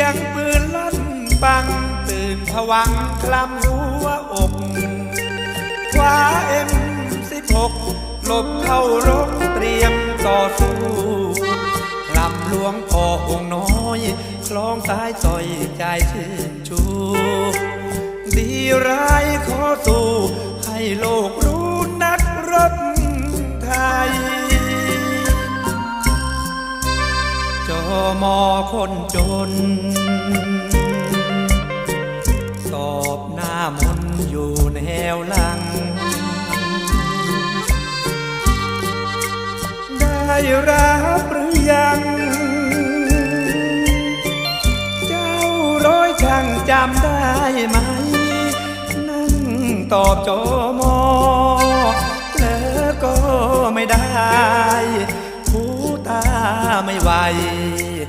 ยงปืนลั่นปังตื่นผวังคลำหัวอกคว้าเอ็มสิบหกหลบเข้ารบเตรียมต่อสู้ลำหลวงพ่อองค์น้อยคล้องสายสอยใจชื่นชู ดีร้ายขอสู้ มอคนจน สอบหน้ามนอยู่แนวหลัง ได้รับหรือยัง เจ้าร้อยช่างจำได้ไหม นั่งตอบจอมอแล้วก็ไม่ได้ หูตาไม่ไหว